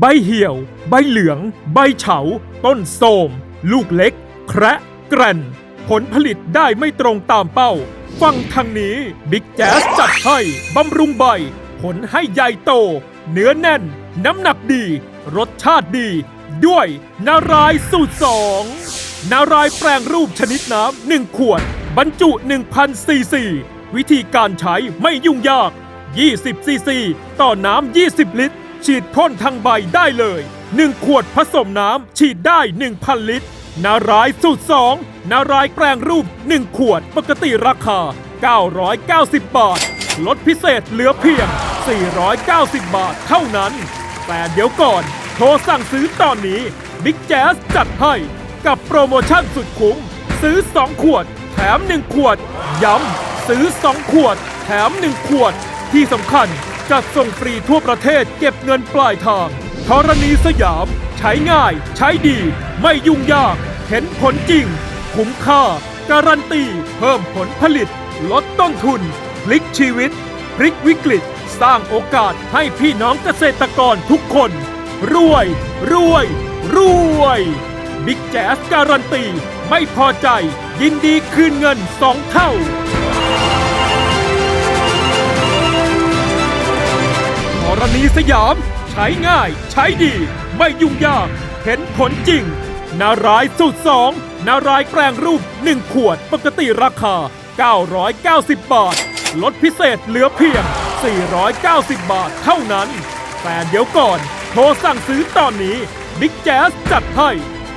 ใบเหี่ยว ใบเหลือง ใบเฉา ต้นโทมลูกเล็ก แคระแกรนผลผลิตได้ไม่ตรงตามเป้า ฟังทางนี้บิ๊กแจ๊สจัดให้บำรุงใบ ผลให้ใหญ่โต เนื้อแน่น น้ำหนักดี รสชาติดี ด้วย นารายสูตรสองนารายแปลงรูปชนิดน้ำหนึ่งขวด บรรจุ1,000ซีซีวิธีการใช้ไม่ยุ่งยาก 20ซีซีต่อน้ำ 20 ลิตร ฉีดพ่นทางใบได้เลย 1 ขวดผสมน้ำฉีดได้ 1,000 ลิตร นารายสูตร 2 นารายแปลงรูป 1 ขวดปกติราคา 990 บาท ลดพิเศษเหลือเพียง 490 บาทเท่านั้น แต่เดี๋ยวก่อน โทรสั่งซื้อตอนนี้บิ๊กแจ๊สจัดให้กับโปรโมชั่นสุดคุ้ม ซื้อ 2 ขวด แถม 1 ขวด ย้ำซื้อ 2 ขวด แถม 1 ขวด ที่สำคัญจัดส่งฟรีทั่วประเทศเก็บเงินปลายทางธรณีสยาม ใช้ง่าย ใช้ดี ไม่ยุ่งยาก เห็นผลจริง คุ้มค่า การันตี เพิ่มผลผลิต ลดต้นทุน พลิกชีวิต พลิกวิกฤต สร้างโอกาสให้พี่น้องเกษตรกรทุกคน รวย รวย รวยบิ๊กแจ๊สการันตี ไม่พอใจ ยินดีคืนเงินสองเท่า รณีสยาม ใช้ง่าย ใช้ดี ไม่ยุ่งยาก เห็นผลจริง นารายสูตรสองนารายแปลงรูป 1 ขวดปกติราคา 990 บาท ลดพิเศษเหลือเพียง 490 บาทเท่านั้น แต่เดี๋ยวก่อน โทรสั่งซื้อตอนนี้บิ๊กแจ๊สจัดให้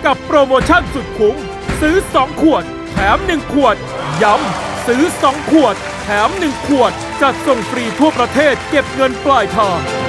กับโปรโมชั่นสุดคุ้ม ซื้อ 2 ขวด แถม 1 ขวด ย้ำซื้อ 2 ขวด แถม 1 ขวด จัดส่งฟรีทั่วประเทศเก็บเงินปลายทาง